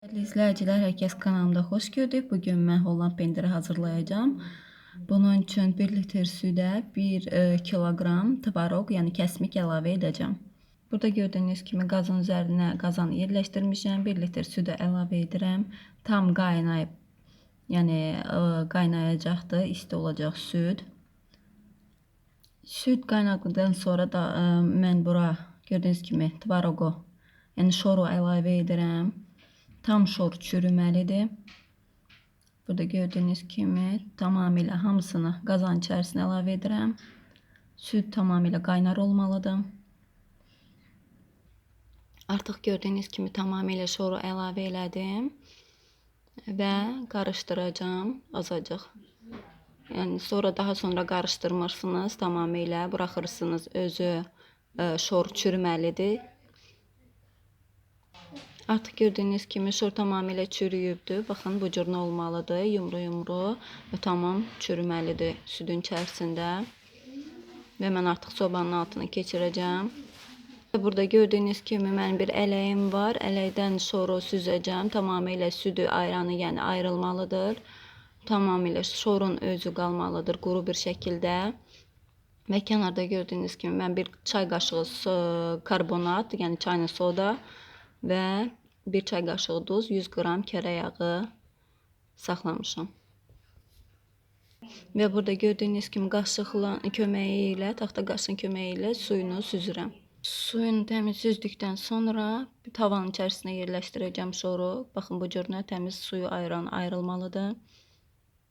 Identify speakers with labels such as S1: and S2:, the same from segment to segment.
S1: Dəyərli izləyicilər, hər kəs kanalımda xoş gördük. Bu gün mən Holland pendiri hazırlayacağam. Bunun üçün 1 litr südə 1 e, kiloqram tvaroq, yəni kəsmik əlavə edəcəm. Burada gördüyünüz kimi qazın üzərinə qazanı yerləşdirmişəm. 1 litr südə əlavə edirəm. Tam qaynayıb, yəni e, qaynayacaqdır, isti olacaq süd. Süd qaynadıqdan sonra da e, mən bura gördüyünüz kimi tvaroqu, yəni şoru əlavə edirəm. Tam şor çürüməlidir. Burada gördüyünüz kimi tamamilə hamısını qazan içərisinə əlavə edirəm. Süd tamamilə qaynar olmalıdır. Artıq gördüyünüz kimi tamamilə şoru əlavə elədim və qarışdıracağam azacıq. Yəni sonra daha sonra qarışdırmırsınız tamamilə, buraxırsınız özü e, şor çürüməlidir. Artıq gördüyünüz kimi şor tamamilə çürüyübdür. Baxın bu cür nə olmalıdır. Yumru-yumru və tamam çürüməlidir südün içərisində. Və mən artıq sobanın altına keçirəcəm. Burada gördüyünüz kimi mənim bir ələyim var. Ələkdən şoru süzəcəm. Tamamilə südü, ayranı, yəni ayrılmalıdır. Tamamilə şorun özü qalmalıdır quru bir şəkildə. Və kənarda gördüyünüz kimi mən bir çay qaşığı karbonat, yəni çaylı soda və bir çay qaşığı duz, 100 qram kərə yağı saxlamışam. Və burada gördüyünüz kimi qaşıqla köməyi ilə, taxta qaşığın köməyi ilə suyunu süzürəm. Suyunu təmiz süzdükdən sonra tavanın içərisinə yerləşdirəcəm şoru. Baxın bu cür nə təmiz suyu ayıran ayrılmalıdır.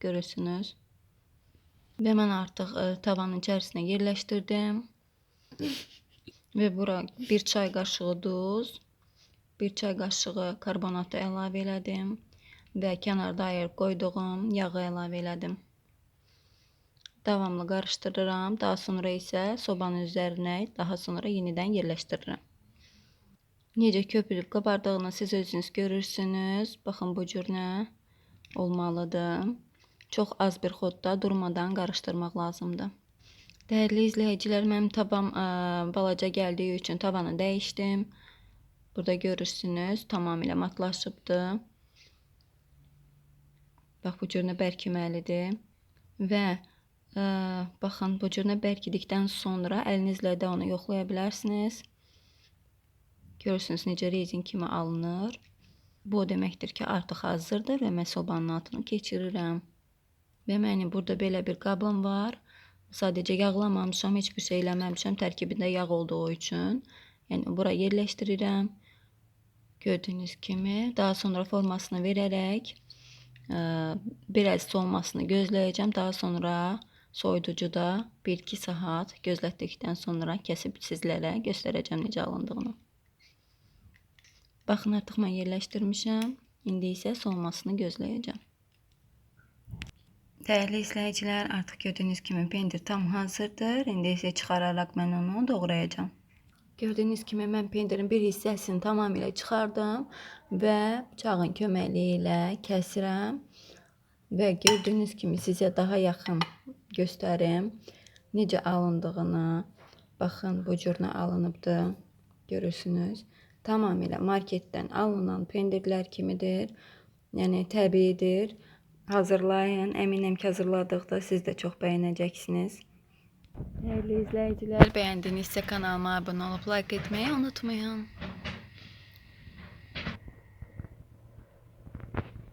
S1: Görürsünüz. Və mən artıq e, tavanın içərisinə yerləşdirdim. Və bura bir çay qaşığı duz, bir çay qaşığı karbonatı əlavə elədim və kənarda ayırıb qoyduğum yağı əlavə elədim. Davamlı qarışdırıram. Daha sonra isə sobanın üzərinə daha sonra yenidən yerləşdirirəm. Necə köpürüb qabardığını siz özünüz görürsünüz. Baxın bu cür nə olmalıdır. Çox az bir xodda durmadan qarışdırmaq lazımdır. Dəyərli izləyicilər, mənim tavam ə, balaca gəldiyi üçün tavanı dəyişdim. Burada görürsünüz, tamamilə matlaşıbdır. Bax bu cür nə bərkiməlidir. Və ə, baxın bu cür nə bərkidikdən sonra əlinizlə də onu yoxlaya bilərsiniz. Görürsünüz necə rezin kimi alınır. Bu o deməkdir ki, artıq hazırdır və mən sobanın altına keçirirəm. Və mənim burada belə bir qabım var. Sadəcə yağlamamışam, heç bir şey eləməmişəm tərkibində yağ olduğu üçün. Yəni bura yerləşdirirəm. Gördüyünüz kimi daha sonra formasını verərək ə, biraz soğumasını gözləyəcəm. Daha sonra soyuducuda 1-2 saat gözlətdikdən sonra kəsib sizlərə göstərəcəm necə alındığını. Baxın artıq mən yerləşdirmişəm. İndi isə soğumasını gözləyəcəm. Dəyərli izləyicilər, artıq gördüyünüz kimi pendir tam hazırdır. İndi isə çıxararaq mən onu doğrayacağam. Gördüyünüz kimi mən pendirin bir hissəsini tamamilə çıxardım və bıçağın köməkliyi ilə kəsirəm və gördüyünüz kimi sizə daha yaxın göstərim necə alındığını. Baxın bu cür nə alınıbdır. Görürsünüz. Tamamilə marketdən alınan pendirlər kimidir. Yəni təbiidir. Hazırlayın. Əminəm ki, hazırladıqda siz də çox bəyənəcəksiniz. Değerli izleyiciler beğendiyse kanalıma abone olup like etmeyi unutmayın.